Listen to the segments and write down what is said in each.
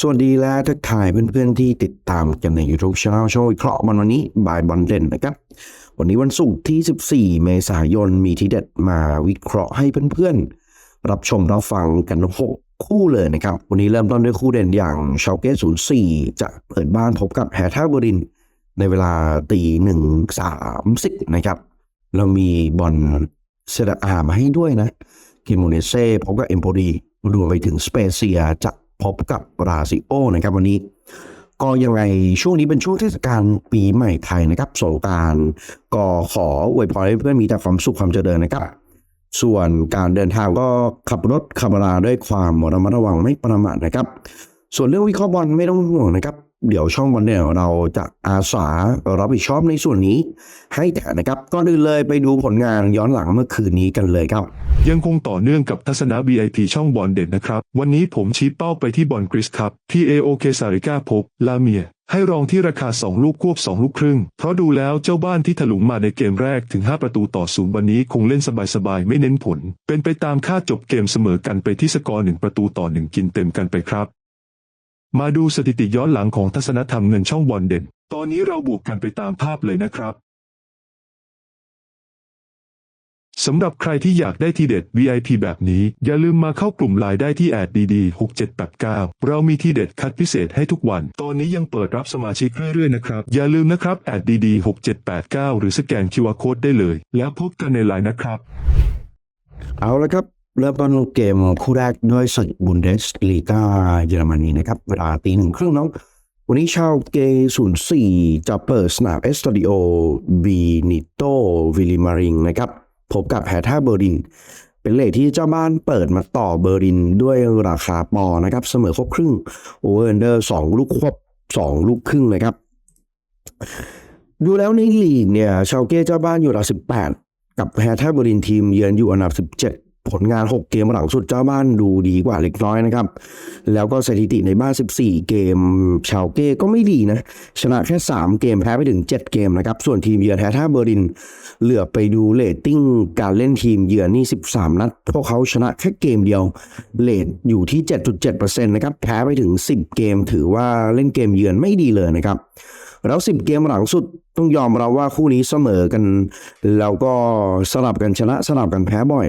สวัสดีและทักทายเพื่อนๆที่ติดตามกันใน YouTube Channel โชว์วิเคราะห์มันวันนี้บายบอลเด่นนะครับ วันนี้วันศุกร์ที่ 14 เมษายนมีทีเด็ดมาวิเคราะห์ให้เพื่อนๆ รับชมรับฟังกัน 6 คู่เลยนะครับ วันนี้เริ่มต้นด้วยคู่เด่นอย่างชาวเกต04 จะเปิดบ้านพบกับแฮท่าบริน ในเวลาตีหนึ่งสามสิบนะครับ เรามีบอลเซราอามาให้ด้วยนะกิโมเนเซ่พบกับเอ็มโปรีรวมไปถึงสเปเซียจะ พบกับราซิโอนะครับวันนี้ ก็ยังไงช่วงนี้เป็นช่วงเทศกาลปีใหม่ไทยนะครับสงการก็ขออวยพรให้เพื่อนมีแต่ความสุขความเจริญนะครับ ส่วนการเดินทางก็ขับรถขับราด้วยความระมัดระวังไม่ประมาทนะครับ ส่วนเรื่องวิเคราะห์บอลไม่ต้องห่วงนะครับ เดี๋ยวช่องบอลเนี่ยเราจะอาสารับผิดชอบในส่วนนี้ ให้แต่นะครับก่อนอื่นเลยไปดูผลงานย้อนหลังเมื่อคืนนี้กันเลยครับยังคงต่อเนื่องกับทัศนะ VIP ช่องบอลเด่นนะครับ วันนี้ผมชี้เป้าไปที่บอลกริสครับ ที่ AOK ซาริก้าพบ ลาเมีย ให้รองที่ราคา 2 ลูกควบ 2 ลูกครึ่ง เพราะดูแล้วเจ้าบ้านที่ถลุงมาในเกมแรกถึง 5 ประตูต่อศูนย์วันนี้คงเล่นสบายๆ ไม่เน้นผล เป็นไปตามคาดจบเกมเสมอกันไปที่สกอร์หนึ่งประตูต่อหนึ่งกินเต็มกันไปครับ มาดูสถิติย้อนหลังของทัศนธรรมเงินช่องบอลเด่น ตอนนี้เราบวกกันไปตามภาพเลยนะครับสำหรับใครที่อยากได้ทีเด็ด VIP แบบนี้ อย่าลืมมาเข้ากลุ่มไลน์ได้ที่แอดดีๆ6789 เรามีทีเด็ดคัดพิเศษให้ทุกวัน ตอนนี้ยังเปิดรับสมาชิกเรื่อยๆนะครับ อย่าลืมนะครับแอดดีๆ6789 หรือสแกน QR Code ได้เลย แล้วพบกันในไลน์นะครับ เอาละครับ เริ่มต้นเกมคู่แรกด้วยศึกบุนเดสลีกาเยอรมนีนะครับ เวลาตีหนึ่งครึ่งน้อง วันนี้ชาวเกศูนย์สี่จะเปิดสนามเอสต d ดิโอบีนิโตวิลิมาริงนะครับ พบกับแฮท่าเบอร์ลิน เป็นเลทที่เจ้าบ้านเปิดมาต่อเบอร์ลินด้วยราคาปอนะครับ เสมอครบครึ่งโอเวอร์เดอร์สองลูกควบสองลูกครึ่งนะครับ ดูแล้วในลีกเนี่ย ชาวเก้เจ้าบ้านอยู่อันดับ18 กับแฮท่าเบอร์ลินทีมเยือนอยู่อันดับ17 ผลงาน 6 เกมหลังสุดเจ้าบ้านดูดีกว่าเล็กน้อยนะครับ แล้วก็สถิติในบ้าน 14 เกม ชาวเก้ก็ไม่ดีนะ ชนะแค่ 3 เกมแพ้ไปถึง 7 เกมนะครับ ส่วนทีมเยือนแฮท่าเบอร์ลิน เหลือไปดูเลตติ้งการเล่นทีมเยือนนี่ 13 นัด พวกเขาชนะแค่เกมเดียว เลทอยู่ที่ 7.7%นะครับ แพ้ไปถึง 10 เกม ถือว่าเล่นเกมเยือนไม่ดีเลยนะครับ แล้ว10เกมหลังสุดต้องยอมรับว่าคู่นี้เสมอกัน แล้วก็สลับกันชนะสลับกันแพ้บ่อย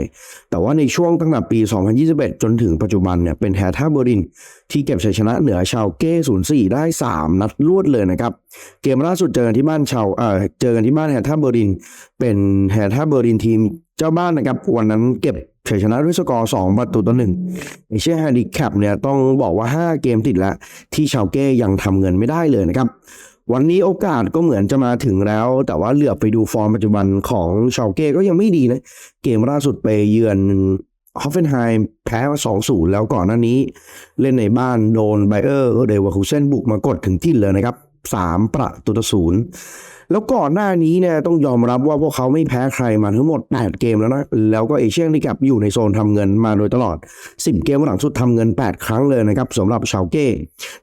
แต่ว่าในช่วงตั้งแต่ปี 2021 จนถึงปัจจุบันเนี่ยเป็นแฮท่าเบอร์ลิน ที่เก็บชัยชนะเหนือชาวเก้04 ได้ 3 นัดรวดเลยนะครับ เกมล่าสุดเจอกันที่บ้านชาวเออเจอกันที่บ้านแฮท่าเบอร์ลิน เป็นแฮท่าเบอร์ลินทีมเจ้าบ้านนะครับวันนั้นเก็บชัยชนะด้วยสกอร์2ประตูต่อหนึ่งในเช่นแฮนดิแคปเนี่ยต้องบอกว่า 5 เกมติดแล้วที่ชาวเก้ยังทำเงินไม่ได้เลยนะครับ วันนี้โอกาสก็เหมือนจะมาถึงแล้ว แต่ว่าเหลือบไปดูฟอร์มปัจจุบันของชาวเก้ก็ยังไม่ดีนะ เกมล่าสุดไปเยือนฮอฟเฟนไฮม์แพ้มา2-0 แล้วก่อนหน้านี้ เล่นในบ้านโดนไบเออร์เดวาคูเซนบุกมากดถึงที่เลยนะครับ 3 ประตูต่อศูนย์แล้วก่อนหน้านี้เนี่ยต้องยอมรับว่าพวกเขาไม่แพ้ใครมาทั้งหมด 8 เกมแล้วนะ แล้วก็เอเชียนลีกับอยู่ในโซนทำเงินมาโดยตลอด 10 เกมหลังสุดทำเงิน 8 ครั้งเลยนะครับสำหรับชาวเก้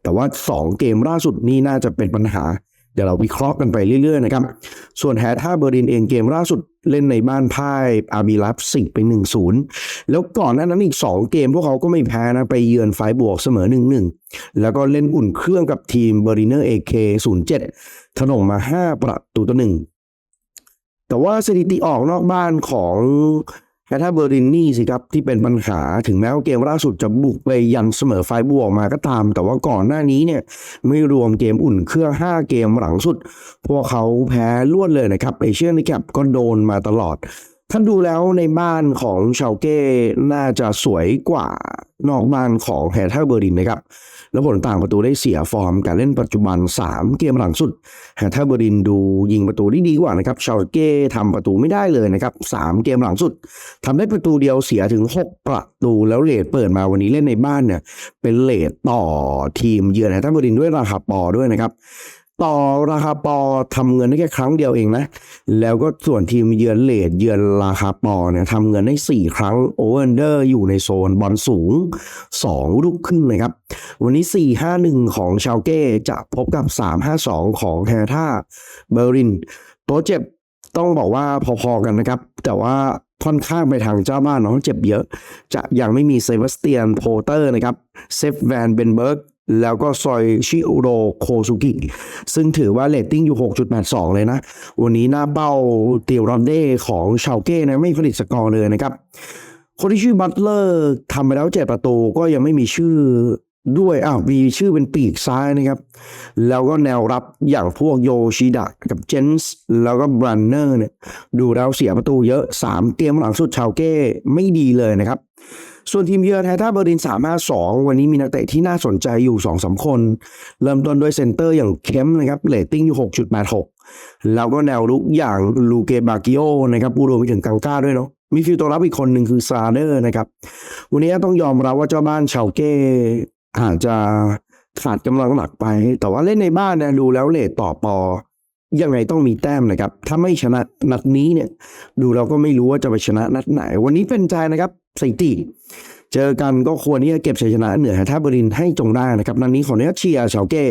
แต่ว่า 2 เกมล่าสุดนี่น่าจะเป็นปัญหา เดี๋ยวเราวิเคราะห์กันไปเรื่อยๆนะครับ ส่วนแฮท่าเบอร์ลินเองเกมล่าสุด เล่นในบ้านพ่ายอาร์บีลับสิบไปหนึ่งศูนย์แล้วก่อนหน้านั้นอีกสองเกมพวกเขาก็ไม่แพ้นะ ไปเยือนไฟบวกเสมอหนึ่งหนึ่งแล้วก็เล่นอุ่นเครื่องกับทีมเบอร์ลิเนอร์เอเค07ถล่มมา5ประตูต่อหนึ่งแต่ว่าสถิติออกนอกบ้านของ แต่ถ้าเบอร์ลินนี่สิครับที่เป็นปัญหาถึงแม้ว่าเกมล่าสุดจะบุกไปยันเสมอไฟบวกมาก็ตาม แต่ว่าก่อนหน้านี้เนี่ยไม่รวมเกมอุ่นเครื่อง 5 เกมหลังสุด พวกเขาแพ้ล้วนเลยนะครับเอเชียนนิแคปก็โดนมาตลอด ท่านดูแล้วในบ้านของชาวเก้น่าจะสวยกว่านอกบ้านของแฮท่าเบอร์ลินนะครับ แล้วผลต่างประตูได้เสียฟอร์มการเล่นปัจจุบัน 3 เกมหลังสุดแฮท่าเบอร์ลินดูยิงประตูได้ดีกว่านะครับชาวเก้ทำประตูไม่ได้เลยนะครับ 3 เกมหลังสุดทำได้ประตูเดียวเสียถึง 6 ประตูแล้วเลทเปิดมาวันนี้เล่นในบ้านเนี่ยเป็นเลทต่อทีมเยือนแฮท่าเบอร์ลินด้วยราคาปอด้วยนะครับ ต่อราคาปอทำเงินได้แค่ครั้งเดียวเองนะ แล้วก็ส่วนทีมเยือนเลดเยือนราคาปอเนี่ยทำเงินได้ 4 ครั้งโอเวอร์เดอร์อยู่ในโซนบอลสูง 2 ลูกครึ่งเลยครับ วันนี้ 4-5-1 ของชาวเก้จะพบกับ 3-5-2 ของแฮท่าเบอร์ลินตัวเจ็บต้องบอกว่าพอๆกันนะครับ แต่ว่าค่อนข้างไปทางเจ้าบ้านเนาะเจ็บเยอะ จะยังไม่มีเซบาสเตียนโพเตอร์นะครับเซฟแวนเบนเบิร์ก แล้วก็ซอยชิโรโคซุกิ ซึ่งถือว่าเรตติ้งอยู่ 6.82 เลยนะ วันนี้หน้าเป้าเตียวรอนเด้ของชาวเก้นะไม่ผลิตสกอร์เลยนะครับ คนที่ชื่อบัตเลอร์ทำไปแล้วเจ็ดประตูก็ยังไม่มีชื่อด้วยอ้าวมีชื่อเป็นปีกซ้ายนะครับ แล้วก็แนวรับอย่างพวกโยชิดะกับเจนส์แล้วก็บรันเนอร์เนี่ยดูแล้วเสียประตูเยอะ 3เกมหลังสุดชาวเก้ไม่ดีเลยนะครับ ส่วนทีมเยือนแฮท่าเบอร์ลิน352วันนี้มีนักเตะที่น่าสนใจอยู่2-3คน เริ่มต้นด้วยเซนเตอร์อย่างเข้มนะครับเรตติ้งอยู่ 6.86 แล้วก็แนวรุกอย่างลูเกบากิโอนะครับปูรวมไปถึงกังก้าด้วยเนาะมีฟิลตัวรับอีกคนหนึ่งคือซาเดอร์นะครับ วันนี้ต้องยอมรับว่าเจ้าบ้านชาวเก้อาจจะขาดกำลังหลักไป แต่ว่าเล่นในบ้านนี่ยดูแล้วเลทต่อปอยังไงต้องมีแต้มนะครับ ถ้าไม่ชนะนัดนี้เนี่ย ดูเราก็ไม่รู้ว่าจะไปชนะนัดไหน วันนี้เป็นใจนะครับ สถิติเจอกันก็ควรที่จะเก็บชัยชนะเหนือแฮท่าเบอรินให้จงได้นะครับนัดนี้ขออนุญาตเชียร์เฉาเก้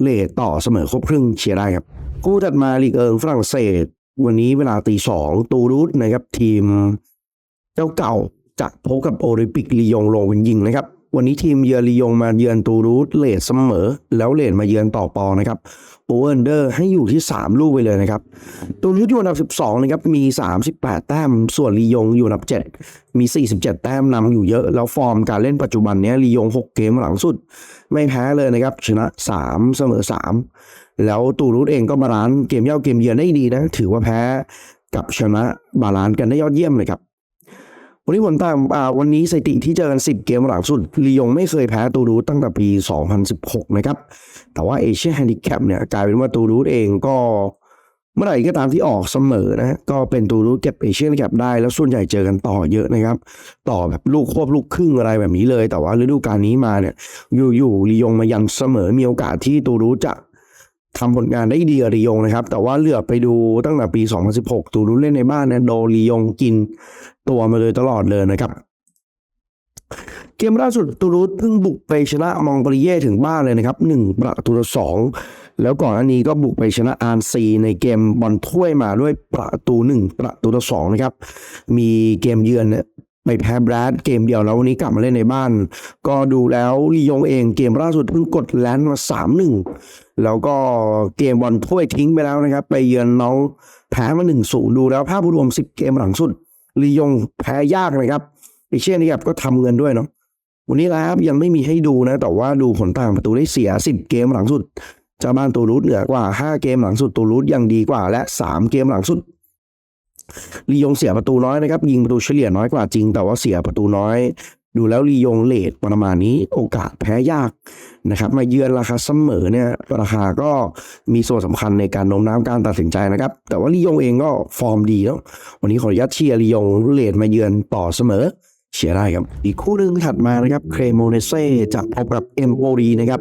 เลทต่อเสมอครบครึ่งเชียร์ได้ครับคู่ถัดมาลีกเอิงฝรั่งเศส วันนี้เวลาตีสองตูรุสนะครับทีม เจ้าเก่าจะพบกับโอลิมปิกลียงลงเป็นยิงนะครับ วันนี้ทีมเยือนลียงมาเยือนตูรูสเลทเสมอ แล้วเลทมาเยือนต่อปอนะครับโอเวอร์เดอร์ให้อยู่ที่ 3 ลูกไปเลยนะครับตูรูสอยู่อันดับ 12นะครับมี 38 แต้ม ส่วนลียงอยู่อันดับ 7 มี 47 แต้มนำอยู่เยอะ แล้วฟอร์มการเล่นปัจจุบันนี้ลียง 6 เกมหลังสุด ไม่แพ้เลยนะครับ ชนะ 3 เสมอ 3 แล้วตูรูสเองก็บาลานซ์เกมเย่าเกมเยือนได้ดีนะ ถือว่าแพ้กับชนะบาลานซ์กันได้ยอดเยี่ยมเลยครับ วันนี้ผลตามอ่าวันนี้สถิติที่เจอกัน10 เกมหลังสุดลียงไม่เคยแพ้ตูรูตั้งแต่ปี 2016 นะครับ แต่ว่าเอเชียแฮนดิแคปเนี่ยกลายเป็นว่าตูรูสเองก็เมื่อไหร่ก็ตามที่ออกเสมอนะก็เป็นตูรูสเก็บเอเชียแฮนดิแคปได้แล้วส่วนใหญ่เจอกันต่อเยอะนะครับ ต่อแบบลูกควบลูกครึ่งอะไรแบบนี้เลย แต่ว่าฤดูกาลนี้มาเนี่ยอยู่ๆลียงมายันเสมอมีโอกาสที่ตูรูจะ ทำผลงานได้ดีกับลียงนะครับ แต่ว่าเหลือไปดูตั้งแต่ปี 2016 ตูรูสเล่นในบ้านเนี่ยโดลียงกินตัวมาเลยตลอดเลยนะครับ เกมล่าสุดตูรูสเพิ่งบุกไปชนะมองโกเลียถึงบ้านเลยนะครับหนึ่งประตูต่อสองแล้วก่อนอันนี้ก็บุกไปชนะอาร์ซีในเกมบอลถ้วยมาด้วยประตูหนึ่งประตูต่อสองนะครับ มีเกมเยือนเนี่ย ไปแพ้แบรดเกมเดียวแล้ววันนี้กลับมาเล่นในบ้าน ก็ดูแล้วลียงเองเกมล่าสุดเพิ่งกดแลนด์มาสามหนึ่งแล้วก็เกมบอลถ้วยทิ้งไปแล้วนะครับ ไปเยือนน้องแพ้มาหนึ่งศูนย์ดูแล้วภาพรวมสิบเกมหลังสุดลียงแพ้ยากนะครับเอเชียนี่ครับก็ทำเงินด้วยเนาะวันนี้แล้วยังไม่มีให้ดูนะ แต่ว่าดูผลต่างประตูได้เสีย10เกมหลังสุดเจ้าบ้านตูรูสเหนือกว่า 5 เกมหลังสุดตูรูสยังดีกว่าและ 3 เกมหลังสุด ลียงเสียประตูน้อยนะครับ ยิงประตูเฉลี่ยน้อยกว่าจริง แต่ว่าเสียประตูน้อย ดูแล้วลียงเลทประมาณนี้โอกาสแพ้ยากนะครับมาเยือนราคาเสมอเนี่ยราคาก็มีส่วนสำคัญในการโน้มน้าวการตัดสินใจนะครับ แต่ว่าลียงเองก็ฟอร์มดีแล้ววันนี้ขออนุญาตเชียร์ลียงเลทมาเยือนต่อเสมอเชียร์ได้ครับ อีกคู่หนึ่งถัดมานะครับเครโมเนเซ่จะพบกับเอ็มโ o ดีนะครับ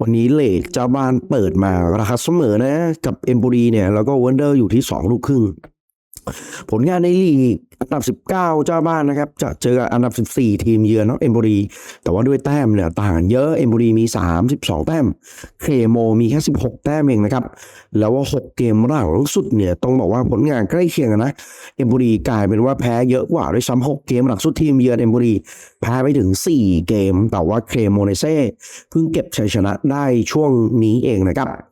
วันนี้เลทเจ้าบ้านเปิดมาราคาเสมอนะ กับเอ็มโ o ดีเนี่ยแล้วก็เวนเดอร์อยู่ที่ 2 ลูกครึ่ง ผลงานในลีกอันดับ 19 เจ้าบ้านนะครับ จะเจออันดับ 14 ทีมเยือนเนาะเอมโ o ดีแต่ว่าด้วยแต้มเนี่ยต่างเยอะเอมโ o ดีมี 32 แต้มเคโมมีแค่ 16 แต้มเองนะครับ แล้วว่า 6 เกมหลังสุดเนี่ยต้องบอกว่าผลงานใกล้เคียงกันนะเอมบุรีกลายเป็นว่าแพ้เยอะกว่าด้วยซ้ำหกเกมหลังสุดทีมเยือนเอมบุรีแพ้ไปถึง 4 เกม แต่ว่าเครโมเนเซ่เพิ่งเก็บชัยชนะได้ช่วงนี้เองนะครับ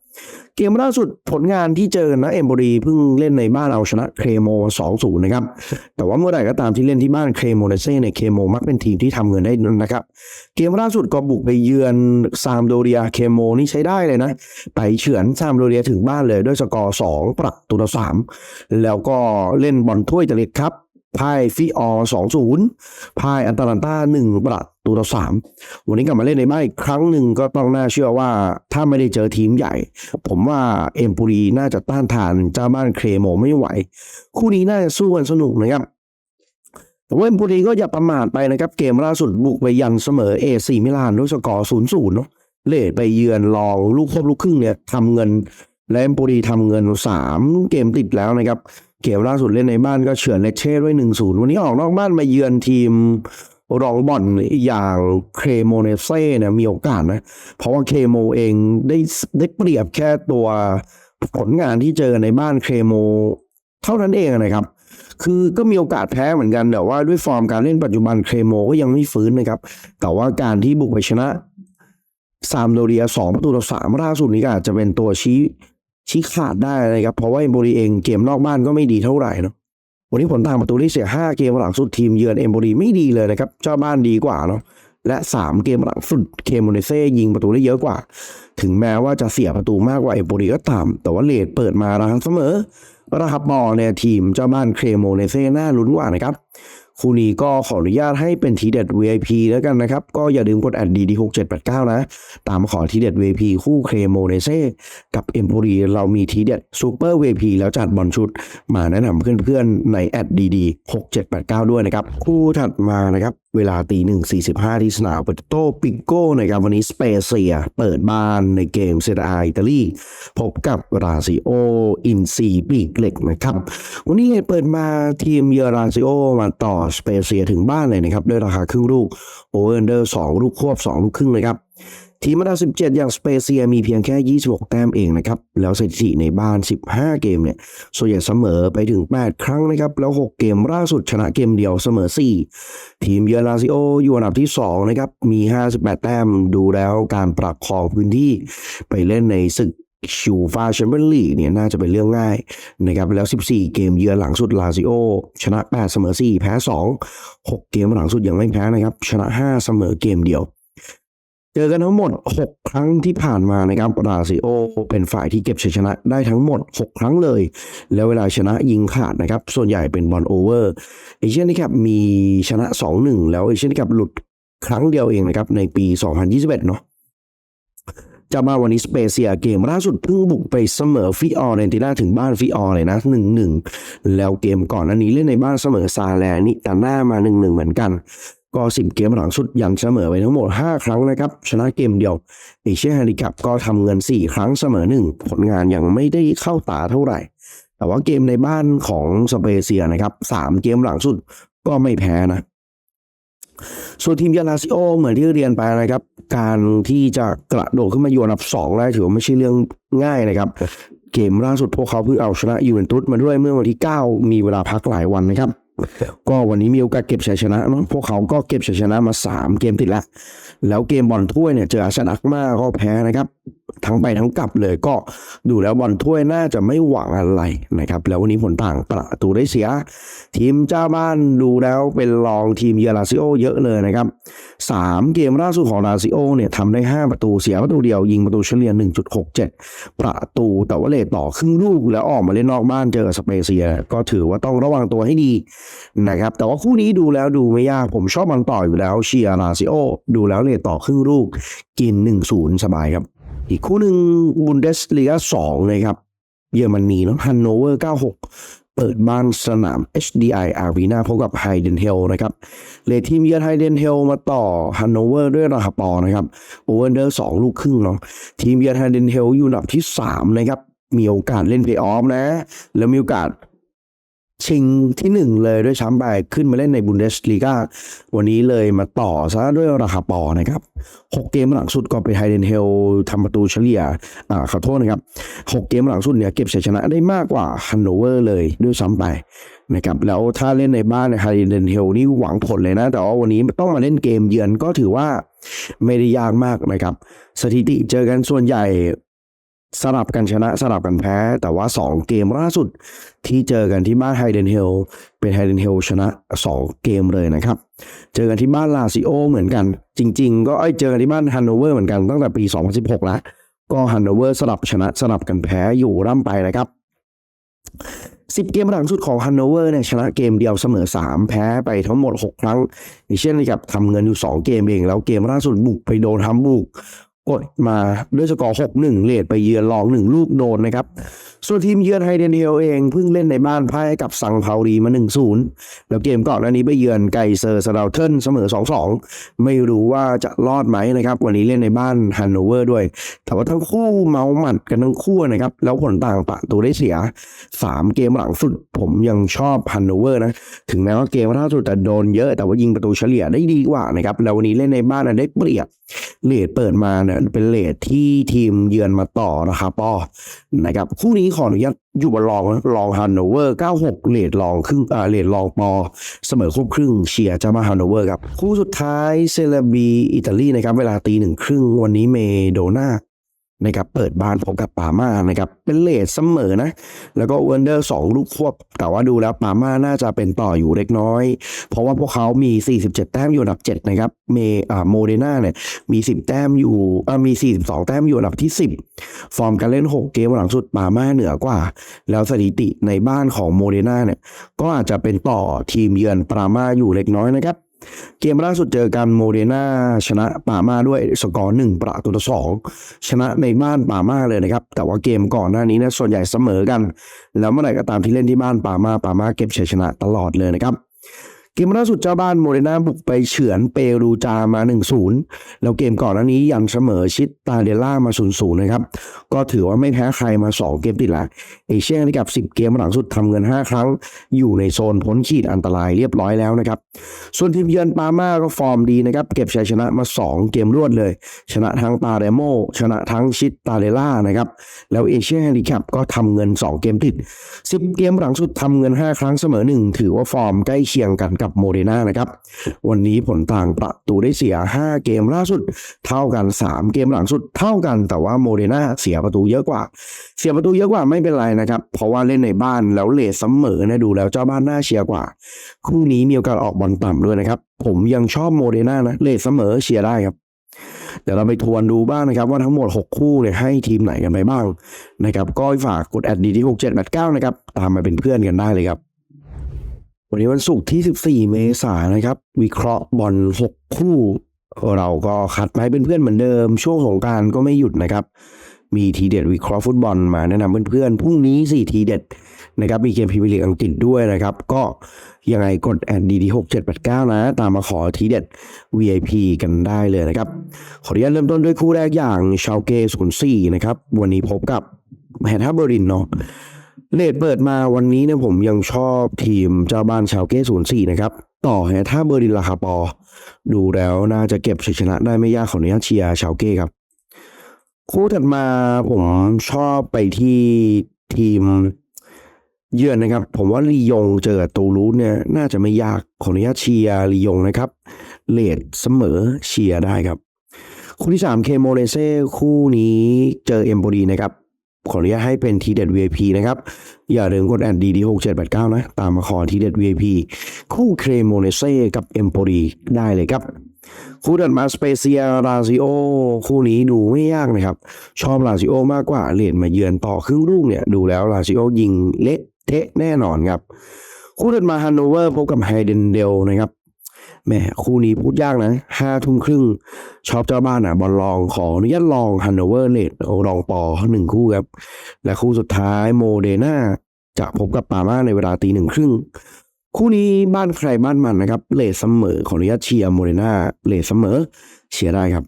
เกมล่าสุดผลงานที่เจอนะเอมบรีเพิ่งเล่นในบ้านเอาชนะเครโม2-0นะครับ แต่ว่าเมื่อไหร่ก็ตามที่เล่นที่บ้านเครโมเนเซ่เนี่ยเคโมมักเป็นทีมที่ทำเงินได้นะครับ เกมล่าสุดก็บุกไปเยือนซามโดเรียเคโมนี่ใช้ได้เลยนะ ไปเฉือนซามโดเรียถึงบ้านเลยด้วยสกอร์2ประตูต่อ3แล้วก็เล่นบอลถ้วยเจลิตครับ พ่ายฟิออสองศูนย์พ่ายอันตาลันต้าหนึ่งประตูต่อสามวันนี้กลับมาเล่นในบ้านอีกครั้งหนึ่งก็ต้องน่าเชื่อว่าถ้าไม่ได้เจอทีมใหญ่ ผมว่าเอมปูรีน่าจะต้านทานเจ้าบ้านเครโมไม่ไหว คู่นี้น่าจะสู้กันสนุกนะครับแต่ว่าเอมปูรีก็อย่าประมาทไปนะครับ เกมล่าสุดบุกไปยันเสมอเอซีมิลานด้วยสกอร์0-0เนาะเลทไปเยือนลองลูกครบลูกครึ่งเนี่ยทำเงินและเอมปูรีทำเงิน3เกมติดแล้วนะครับ เกมล่าสุดเล่นในบ้านก็เฉือนเลเช่ด้วย1-0วันนี้ออกนอกบ้านมาเยือนทีมรองบอลอย่างเครโมเนเซ่เนี่ยมีโอกาสนะ เพราะว่าเคโมเองได้ได้เปรียบแค่ตัวผลงานที่เจอในบ้านเคโม เท่านั้นเองนะครับ คือก็มีโอกาสแพ้เหมือนกัน แต่ว่าด้วยฟอร์มการเล่นปัจจุบันเครโมก็ยังไม่ฟื้นนะครับ แต่ว่าการที่บุกไปชนะซามโดเรียสองประตูต่อสามล่าสุดนี้ก็อาจจะเป็นตัวชี้ ชี้ขาดได้นะครับ เพราะว่าเอมโบรีเองเกมนอกบ้านก็ไม่ดีเท่าไหร่เนาะวันนี้ผลต่างประตูที่เสีย 5 เกมหลังสุดทีมเยือนเอมโบรีไม่ดีเลยนะครับเจ้าบ้านดีกว่าเนาะและ 3 เกมหลังสุดเคมโมเนเซ่ยิงประตูได้เยอะกว่า ถึงแม้ว่าจะเสียประตูมากกว่าเอมโบรีก็ตาม แต่ว่าเลดเปิดมาราคาเสมอราคาบอลเนี่ยทีมเจ้าบ้านเคมโมเนเซ่น่าลุ้นกว่านะครับ คู่นี้ก็ขออนุญาตให้เป็นทีเด็ด VIP แล้วกันนะครับ ก็อย่าลืมกดแอดดีดีหกเจ็ดแปดเก้านะ ตามขอทีเด็ด VIP คู่เครโมเนเซ่กับเอ็มโพรีเรามีทีเด็ดซูเปอร์ VIP แล้วจัดบอลชุด มาแนะนำเพื่อนๆในแอดดีดีหกเจ็ดแปดเก้าด้วยนะครับ คู่ถัดมานะครับเวลาตีหนึ่งสี่สิบห้าที่สนามเปโตปิโก้นะครับวันนี้สเปเซียเปิดบ้านในเกมเซเรียอิตาลี พบกับราซิโอ อินซีปีกเหล็กนะครับ วันนี้เปิดมาทีมเยอราซิโอมาต่อสเปเซียถึงบ้านเลยนะครับ ด้วยราคาครึ่งลูกโอเวอร์เดอร์สองลูกควบสองลูกครึ่งเลยครับ ทีมอันดับ 17 อย่างสเปเซียมีเพียงแค่ 26 แต้มเองนะครับ แล้วสถิติในบ้าน 15 เกมเนี่ย ส่วนใหญ่เสมอไปถึง 8 ครั้งนะครับ แล้ว 6 เกมล่าสุดชนะเกมเดียวเสมอ 4 ทีมเยอราซิโออยู่อันดับที่ 2 นะครับ มี 58 แต้มดูแล้วการประคองพื้นที่ไปเล่นในศึกชูฟาแชมเปี้ยนลีกเนี่ยน่าจะเป็นเรื่องง่ายนะครับแล้ว 14 เกมเยือนหลังสุดลาซิโอ ชนะ 8 เสมอ 4 แพ้ 2 6 เกมหลังสุดยังไม่แพ้นะครับ ชนะ 5 เสมอเกมเดียว จอกันทั้งหมด 6 ครั้งที่ผ่านมานะครับราซิโอเป็นฝ่ายที่เก็บชัยชนะได้ทั้งหมด 6 ครั้งเลย แล้วเวลาชนะยิงขาดนะครับ ส่วนใหญ่เป็นบอลโอเวอร์เอเชียนคับมีชนะ 2-1 แล้วเอเชียนคับหลุดครั้งเดียวเองนะครับ ในปี 2021 เนาะจะมาวันนี้สเปเซียเกมล่าสุดเพิ่งบุกไปเสมอฟิออร์เรนติน่าถึงบ้านฟิออร์เลยนะ1-1แล้วเกมก่อนหน้านี้เล่นในบ้านเสมอซาแลนิตาน่ามา1-1เหมือนกัน ก็สิบเกมหลังสุดยันเสมอไปทั้งหมด 5 ครั้งนะครับ ชนะเกมเดียวเอเชียแฮนดิคัพก็ทำเงิน 4 ครั้งเสมอ 1 ผลงานยังไม่ได้เข้าตาเท่าไหร่ แต่ว่าเกมในบ้านของสเปเซียนะครับ 3 เกมหลังสุดก็ไม่แพ้นะส่วนทีมยานาซิโอเหมือนที่เรียนไปนะครับ การที่จะกระโดดขึ้นมาอยู่อันดับ2ได้ถือว่าไม่ใช่เรื่องง่ายนะครับ เกมล่าสุดพวกเขาเพิ่งเอาชนะยูเวนตุสมาด้วยเมื่อวันที่ 9 มีเวลาพักหลายวันนะครับ ก็วันนี้มีโอกาสเก็บชัยชนะเนาะพวกเขาก็เก็บชัยชนะมา 3 เกมติดแล้ว แล้วเกมบอลถ้วยเนี่ยเจออาร์เซนอลมาก็แพ้นะครับ ทั้งไปทั้งกลับเลยก็ดูแล้วบอลถ้วยน่าจะไม่หวังอะไรนะครับ แล้ววันนี้ผลต่างประตูได้เสีย ทีมเจ้าบ้านดูแล้วเป็นรองทีมเยราซิโอเยอะเลยนะครับสามเกมล่าสุดของลาซิโอเนี่ยทำได้ 5 ประตูเสียประตูเดียว ยิงประตูเฉลี่ย 1.67 ประตูแต่ว่าเลทต่อครึ่งลูกแล้วออกมาเล่นนอกบ้านเจอกับสเปเซีย ก็ถือว่าต้องระวังตัวให้ดีนะครับแต่ว่าคู่นี้ดูแล้วดูไม่ยากผมชอบมันต่ออยู่แล้วเชียร์ลาซิโอดูแล้วเลทต่อครึ่งลูกกิน 1-0 สบายครับ อีกคู่หนึ่งบุนเดสลีกา2นะครับ เยอรมนีเนาะฮันโนเวอร์ 96 เปิดบ้านสนาม HDI Arena พบกับไฮเดนเฮลนะครับเลททีมเยือนไฮเดนเฮลมาต่อฮันโนเวอร์ด้วยราคาปอนะครับโอเวอร์เดอร์สองลูกครึ่งเนาะทีมเยือนไฮเดนเฮลอยู่อันดับที่ 3 นะครับ มีโอกาสเล่นเพลย์ออฟนะ แล้วมีโอกาส ชิงที่หนึ่งเลยด้วยช้ำไปขึ้นมาเล่นในบุนเดสลีกาวันนี้เลยมาต่อซะด้วยราคาปอนะครับหกเกมหลังสุดก็ไปไฮเดนเฮลทำประตูเฉลี่ยอ่าขอโทษนะครับหกเกมหลังสุดเนี่ยเก็บชัยชนะได้มากกว่าฮันโนเวอร์เลยด้วยซ้ำไปนะครับแล้วถ้าเล่นในบ้านไฮเดนเฮลนี่หวังผลเลยนะ แต่ว่าวันนี้ต้องมาเล่นเกมเยือนก็ถือว่าไม่ได้ยากมากนะครับ สถิติเจอกันส่วนใหญ่ สลับกันชนะสลับกันแพ้ แต่ว่า 2 เกมล่าสุดที่เจอกันที่บ้านไฮเดนเฮลเป็นไฮเดนเฮลชนะ 2 เกมเลยนะครับ เจอกันที่บ้านลาซิโอเหมือนกัน จริง ๆ ก็ไอยเจอกันที่บ้านฮันโนเวอร์เหมือนกันตั้งแต่ปี 2016 แล้ว ก็ฮันโนเวอร์สลับชนะสลับกันแพ้อยู่ร่ำไปนะครับ10เกมหลังสุดของฮันโนเวอร์เนี่ยชนะเกมเดียวเสมอ 3 แพ้ไปทั้งหมด 6 ครั้งอย่างเช่นกับทำเงินอยู่ 2 เกมเอง แล้วเกมล่าสุดบุกไปโดนฮัมบุก กดมาด้วยสกอร์6-1เลดไปเยือนลอง1ลูกโดนนะครับ ส่วนทีมเยือนไฮเดนเฮลเองเพิ่งเล่นในบ้านพ่ายกับซังเผารีมา 1-0 แล้วเกมก่อนหน้านี้ไปเยือนไกเซอร์สดาวเทิลเสมอ 2-2 ไม่รู้ว่าจะรอดไหมนะครับ วันนี้เล่นในบ้านฮันโนเวอร์ด้วย แต่ว่าทั้งคู่เมาหมัดกันทั้งคู่นะครับ แล้วผลต่างประตูได้เสีย 3 เกมหลังสุดผมยังชอบฮันโนเวอร์นะ ถึงแม้ว่าเกมล่าสุดแต่โดนเยอะแต่ว่ายิงประตูเฉลี่ยได้ดีกว่านะครับแล้ววันนี้เล่นในบ้านได้เปรียบ เลดเปิดมาเนี่ยเป็นเลดที่ทีมเยือนมาต่อนะครับปอนะครับคู่นี้ขออนุญาตอยู่บนรองนะรองฮันโนเวอร์ 96 เลดรองครึ่งอ่าเลดรองปอเสมอครบครึ่งเชียร์จะมาฮันโนเวอร์ครับ คู่สุดท้ายเซเลบีอิตาลีนะครับ เวลาตีหนึ่งครึ่งวันนี้เมโดนา นะครับเปิดบ้านพบกับปาม่านะครับเป็นเลทเสมอนะ แล้วก็เวนเดอร์สองลูกควบ แต่ว่าดูแล้วปาม่าน่าจะเป็นต่ออยู่เล็กน้อย เพราะว่าพวกเขามี 47 แต้มอยู่อันดับ 7 นะครับ เมอ่าโมเดนาเนี่ยมี 10 แต้มอยู่อ่ามี 42 แต้มอยู่อันดับที่ 10 ฟอร์มการเล่น 6 เกมหลังสุดปาม่าเหนือกว่า แล้วสถิติในบ้านของโมเดนาเนี่ยก็อาจจะเป็นต่อทีมเยือนปาม่าอยู่เล็กน้อยนะครับ เกมล่าสุดเจอกันโมเดนาชนะปามาด้วยสกอร์หนึ่งประตูต่อสองชนะในบ้านปามาเลยนะครับ แต่ว่าเกมก่อนหน้านี้นะส่วนใหญ่เสมอกัน แล้วเมื่อไหร่ก็ตามที่เล่นที่บ้านปามาปามาเก็บชัยชนะตลอดเลยนะครับ เกมล่าสุดเจ้าบ้านโมเดนาบุกไปเฉือนเปรูจามา 1-0 แล้วเกมก่อนหน้านี้ยันเสมอชิดตาเดล่ามา 0-0 นะครับ ก็ถือว่าไม่แพ้ใครมา 2 เกมติดละเอเชียนกับ 10 เกมหลังสุดทำเงิน 5 ครั้ง อยู่ในโซนพ้นขีดอันตรายเรียบร้อยแล้วนะครับ ส่วนทีมเยือนปาม่าก็ฟอร์มดีนะครับ เก็บชัยชนะมา 2 เกมรวดเลย ชนะทั้งตาเดโม ชนะทั้งชิดตาเดล่านะครับแล้วเอเชียนแฮนดิแคปก็ทำเงิน 2 เกมติด 10 เกมหลังสุดทำเงิน 5 ครั้งเสมอ 1 ถือว่าฟอร์มใกล้เคียงกันกับโมเดนานะครับวันนี้ผลต่างประตูได้เสีย 5 เกมล่าสุด เท่ากัน 3 เกมหลังสุดเท่ากันแต่ว่าโมเดนาเสียประตูเยอะกว่า เสียประตูเยอะกว่าไม่เป็นไรนะครับ เพราะว่าเล่นในบ้านแล้วเลทเสมอนะดูแล้วเจ้าบ้านน่าเชียร์กว่า คู่นี้มีโอกาสออกบอลต่ำด้วยนะครับ ผมยังชอบโมเดนานะเลทเสมอเชียร์ได้ครับเดี๋ยวเราไปทวนดูบ้างนะครับว่าทั้งหมด 6 คู่เนี่ยให้ทีมไหนกันไปบ้างนะครับก็ฝากกดแอดดีที่6789นะครับตามมาเป็นเพื่อนกันได้เลยครับ วันนี้วันศุกร์ที่ 14 เมษายนนะครับ วิเคราะห์บอล 6 คู่ เราก็คัดมาให้เป็นเพื่อนเหมือนเดิม ช่วงสงการก็ไม่หยุดนะครับ มีทีเด็ดวิเคราะห์ฟุตบอลมาแนะนำเพื่อนๆพรุ่งนี้สี่ทีเด็ดนะครับมีเกมพรีเมียร์ลีกอังกฤษด้วยนะครับ ก็ยังไงกดแอดดีดีหกเจ็ดแปดเก้านะ ตามมาขอทีเด็ด VIP กันได้เลยนะครับ ขออนุญาตเริ่มต้นด้วยคู่แรกอย่างชาวเกศูนย์สี่นะครับ วันนี้พบกับแฮทาเบอรินเนาะ เลดเปิดมาวันนี้เนี่ยผมยังชอบทีมเจ้าบ้านชาวเกศูนย์สี่นะครับ ต่อแฮทาเบอรินราคาปอ ดูแล้วน่าจะเก็บชัยชนะได้ไม่ยากขออนุญาตเชียร์ชาวเก้ครับ คู่ถัดมาผมชอบไปที่ทีมเยือนนะครับ ผมว่าลียงเจอตูรูสเนี่ยน่าจะไม่ยากขออนุญาตเชียร์ลียงนะครับเลดเสมอเชียร์ได้ครับ คู่ที่สามเคโมเลเซ่คู่นี้เจอเอมโบดีนะครับ ขออนุญาตให้เป็นทีเด็ด VIP นะครับ อย่าลืมกดแอนดีดีหกเจ็ดแปดเก้านะ ตามมาขอทีเด็ด VIP คู่เครโมเลเซ่กับเอมโบดีได้เลยครับ คู่ถัดมาสเปเซียราซิโอคู่นี้ดูไม่ยากนะครับ ชอบลาซิโอมากกว่าเลนมาเยือนต่อครึ่งลูกเนี่ย ดูแล้วลาซิโอยิงเละเทะแน่นอนครับ คู่ถัดมาฮันโนเวอร์พบกับไฮเดนเดลนะครับ แหมคู่นี้พูดยากนะห้าทุ่มครึ่งชอบเจ้าบ้านอะ บอลลองขออนุญาตลองฮันโนเวอร์เลดรองปอหนึ่งคู่ครับ และคู่สุดท้ายโมเดนาจะพบกับปาม่าในเวลาตีหนึ่งครึ่ง คู่นี้บ้านใครบ้านมันนะครับเลทเสมอขออนุญาตเชียร์โมเดนาเลทเสมอเชียร์ได้ครับ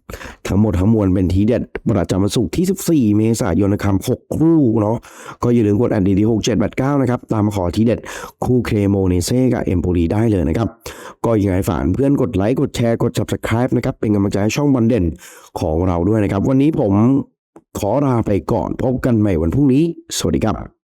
ทั้งหมดทั้งมวลเป็นทีเด็ดประจำวันศุกร์ที่ 14 เมษายนนะครับ6คู่เนาะก็อย่าลืมกดอันดีดีหกเจ็ดแปดเก้านะครับ ตามมาขอทีเด็ดคู่เคโมเนเซ่กับเอมโปรีได้เลยนะครับ ก็ยังไงฝากเพื่อนกดไลค์กดแชร์กด subscribe นะครับ เป็นกำลังใจให้ช่องบอลเด่นของเราด้วยนะครับ วันนี้ผมขอลาไปก่อนพบกันใหม่วันพรุ่งนี้ สวัสดีครับ